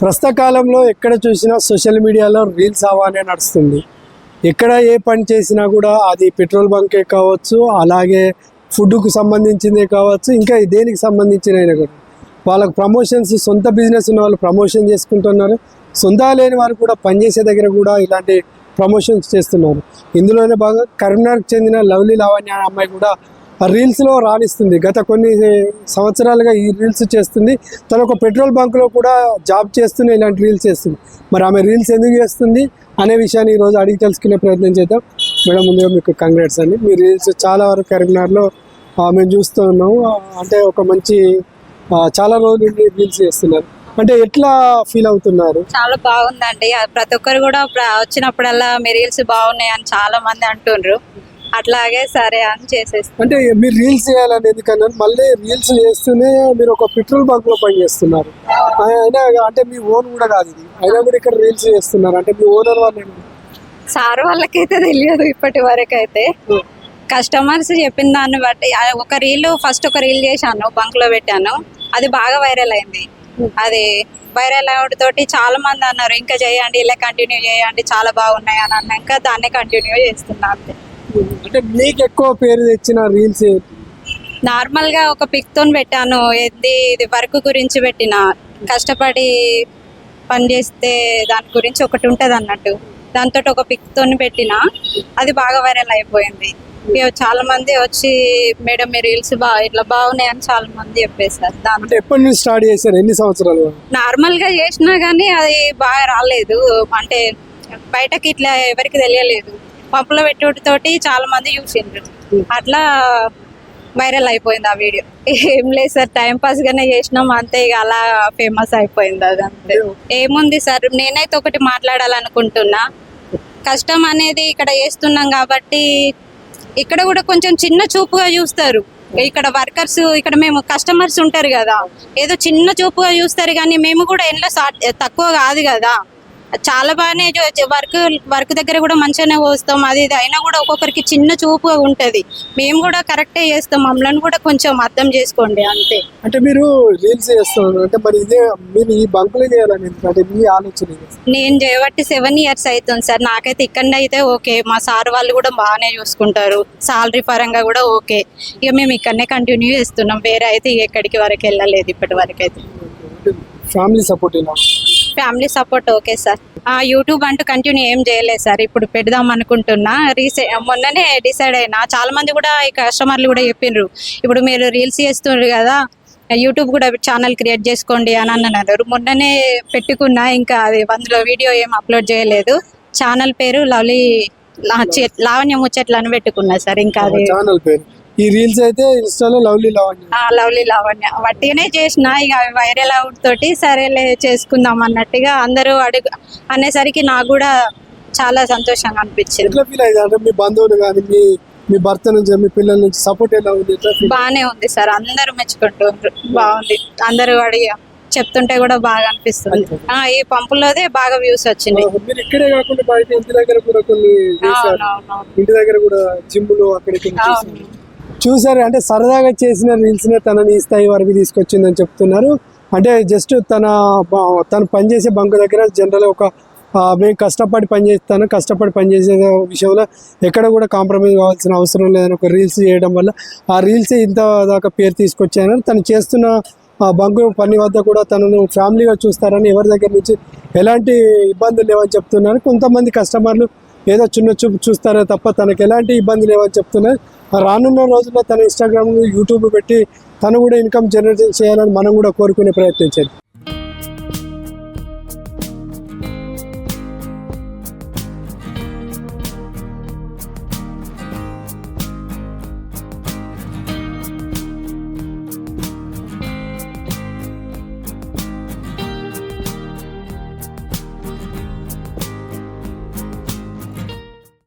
ప్రస్తుత కాలంలో ఎక్కడ చూసినా సోషల్ మీడియాలో రీల్స్ అవానే నడుస్తుంది. ఎక్కడ ఏ పని చేసినా కూడా అది పెట్రోల్ బంకే కావచ్చు అలాగే ఫుడ్కు సంబంధించిందే కావచ్చు ఇంకా దేనికి సంబంధించినైనా కూడా. వాళ్ళకి ప్రమోషన్స్ సొంత బిజినెస్ ఉన్న వాళ్ళు ప్రమోషన్ చేసుకుంటున్నారు. సొంత లేని వారు కూడా పనిచేసే దగ్గర కూడా ఇలాంటి ప్రమోషన్స్ చేస్తున్నారు. ఇందులోనే బాగా కరీంనగర్కి చెందిన లవ్లీ లావణ్య అనే అమ్మాయి కూడా రీల్స్లో రాణిస్తుంది. గత కొన్ని సంవత్సరాలుగా ఈ రీల్స్ చేస్తుంది. తను ఒక పెట్రోల్ బంక్లో కూడా జాబ్ చేస్తూనే ఇలాంటి రీల్స్ చేస్తుంది. మరి ఆమె రీల్స్ ఎందుకు చేస్తుంది అనే విషయాన్ని ఈరోజు అడిగి తెలుసుకునే ప్రయత్నం చేద్దాం. మేడం ముందుగా మీకు కంగ్రాట్స్ అండి. మీ రీల్స్ చాలా వరకు కరీంనగర్లో మేము చూస్తూ ఉన్నాము. అంటే ఒక మంచి చాలా రోజులు నుండి రీల్స్ చేస్తున్నారు. అంటే ఎట్లా ఫీల్ అవుతున్నారు? చాలా బాగుందండి. ప్రతి ఒక్కరు కూడా వచ్చినప్పుడల్లా మీ రీల్స్ బాగున్నాయి అని చాలా మంది అంటుండ్రు. అట్లాగే సరే అని చేసేస్తాం. అంటే మీరు రీల్స్ చేయాలని ఎందుకన్నారు మళ్ళీ రీల్స్ చేస్తూనే మీరు ఒక పెట్రోల్ బంక్లో పని చేస్తున్నారు. అయినా అంటే మీ ఓన్ కూడా కాదు ఇది. అయినా కూడా ఇక్కడ రీల్స్ చేస్తున్నారు. అంటే మీ ఓనర్ వాళ్ళు? సార్ వాళ్ళకైతే తెలియదు ఇప్పటి వరకు అయితే. కస్టమర్స్ చెప్పిన దాన్ని బట్టి ఒక రీల్ ఫస్ట్ ఒక రీల్ చేశాను బంక్లో పెట్టాను. అది బాగా వైరల్ అయింది. అది వైరల్ అవడం తోటి చాలా మంది అన్నారు ఇంకా చేయండి ఇలా కంటిన్యూ చేయండి చాలా బాగున్నాయి అని అన్నాక దాన్నే కంటిన్యూ చేస్తున్నా అంతే. అంటే మీకు ఎక్కువ పేరు తెచ్చిన రీల్స్ నార్మల్గా ఒక పిక్ తోని పెట్టాను. ఏంది ఇది వర్క్ గురించి పెట్టిన. కష్టపడి పని చేస్తే దాని గురించి ఒకటి ఉంటది అన్నట్టు. దాంతో ఒక పిక్ తోని పెట్టిన. అది బాగా వైరల్ అయిపోయింది. చాలా మంది వచ్చి మేడం మీ రీల్స్ బా ఇట్లా బాగున్నాయి అని చాలా మంది చెప్పేశారు దాంతో ఎప్పటి నుంచి స్టార్ట్ చేశారు? ఎన్ని సంవత్సరాలు? నార్మల్గా చేసినా గానీ అది బాగా రాలేదు. అంటే బయటకి ఇట్లా ఎవరికి తెలియలేదు. పంపులో పెట్టుడితోటి చాలా మంది చూసిండ్రు. అట్లా వైరల్ అయిపోయింది ఆ వీడియో. ఏం లేదు సార్ టైం పాస్ గానే చేసినాం అంతే ఇక అలా ఫేమస్ అయిపోయింది అది అంతే ఏముంది సార్ నేనైతే ఒకటి మాట్లాడాలనుకుంటున్నా. కష్టం అనేది ఇక్కడ చేస్తున్నాం కాబట్టి ఇక్కడ కూడా కొంచెం చిన్న చూపుగా చూస్తారు. ఇక్కడ వర్కర్స్ ఇక్కడ మేము కస్టమర్స్ ఉంటారు కదా. ఏదో చిన్న చూపుగా చూస్తారు కానీ మేము కూడా ఎండ్లో తక్కువ కాదు కదా. చాలా బాగానే వర్క్ వర్క్ దగ్గర కూడా మంచిగానే పోస్తాం అది ఇది అయినా కూడా ఒక్కొక్కరికి చిన్న చూపుగా ఉంటది. మేము కూడా కరెక్టే చేస్తాం. మమ్మల్ని కూడా కొంచెం అర్థం చేసుకోండి అంతే. అంటే మీరు రీల్స్ చేస్తున్నారు. అంటే మరి ఇదే మీరు ఈ బంకులు చేయాలని ఎందుకంటే మీ ఆలోచన ఇది. నేను చేయబట్టి సెవెన్ ఇయర్స్ అవుతుంది సార్. నాకైతే ఇక్కడ అయితే ఓకే. మా సార్ వాళ్ళు కూడా బాగానే చూసుకుంటారు. సాలరీ పరంగా కూడా ఓకే. ఇక మేము ఇక్కడనే కంటిన్యూ చేస్తున్నాం. వేరే అయితే ఎక్కడికి వరకు వెళ్ళలేదు ఇప్పటి వరకు అయితే. ఫ్యామిలీ సపోర్ట్ ఇలా ఫ్యామిలీ సపోర్ట్ ఓకే సార్. ఆ యూట్యూబ్ అంటూ కంటిన్యూ ఏం చేయలేదు సార్. ఇప్పుడు పెడదాం అనుకుంటున్నా. రీసె మొన్ననే డిసైడ్ అయినా చాలా మంది కూడా ఈ కస్టమర్లు కూడా చెప్పిండ్రు ఇప్పుడు మీరు రీల్స్ చేస్తుండ్రు కదా యూట్యూబ్ కూడా ఛానల్ క్రియేట్ చేసుకోండి అని అన్నారు మొన్ననే పెట్టుకున్నా ఇంకా అది అందులో వీడియో ఏం అప్లోడ్ చేయలేదు. ఛానల్ పేరు లవ్లీ లావణ్య ముచ్చట్లు అని పెట్టుకున్నా సార్. ఇంకా అది ఛానల్ పేరు. ఈ రీల్స్ అయితే ఇన్స్టాలో లవ్లీ లవణ్య ఆ, లవ్లీ లావణ్య వట్టిగానే చేసిన ఇక అవి వైరల్ అవుట్ తోటి సరేలే చేసుకుందాం అన్నట్టుగా అందరూ అడుగు అనేసరికి నాకు కూడా చాలా సంతోషంగా అనిపించింది. ఎట్లా ఫీల్ అయ్యింది అంటే మీ బంధువులు కానీ మీ మీ భర్త నుంచి మీ పిల్లల నుంచి సపోర్ట్ ఎలా ఉంది? ఎట్లా ఫీల్ బాగానే ఉంది సార్. అందరూ మెచ్చుకుంటున్నారు బాగుంది. అందరూ అడిగి చెప్తుంటే కూడా బాగా అనిపిస్తుంది. ఆ, ఈ పంపులోదే బాగా వ్యూస్ వచ్చింది మీరు ఇక్కడే కాకుండా బయట ఇంటి దగ్గర కూడా కొన్ని చేశారు. అవునవును. ఇంటి దగ్గర కూడా జిమ్లు అక్కడికి అవును. చూసారు? అంటే సరదాగా చేసిన రీల్స్నే తనని ఈ స్థాయి వరకు తీసుకొచ్చిందని చెప్తున్నారు. అంటే జస్ట్ తన తను పనిచేసే బంకు దగ్గర జనరల్ ఒక మేము కష్టపడి పనిచేస్తాను కష్టపడి పనిచేసే విషయంలో ఎక్కడ కూడా కాంప్రమైజ్ కావాల్సిన అవసరం లేదని ఒక రీల్స్ చేయడం వల్ల ఆ రీల్స్ ఇంత దాకా పేరు తీసుకొచ్చాను తను చేస్తున్న ఆ బంకు పని వద్ద కూడా తనను ఫ్యామిలీగా చూస్తారని ఎవరి దగ్గర నుంచి ఎలాంటి ఇబ్బందులు లేవని చెప్తున్నారు. కొంతమంది కస్టమర్లు ఏదో చిన్న చూపు చూస్తారే తప్ప తనకు ఎలాంటి ఇబ్బంది లేవని చెప్తున్నారు. రానున్న రోజుల్లో తన ఇన్స్టాగ్రామ్ యూట్యూబ్ పెట్టి తను కూడా ఇన్కమ్ జనరేట్ చేయాలని మనం కూడా కోరుకునే ప్రయత్నించాలి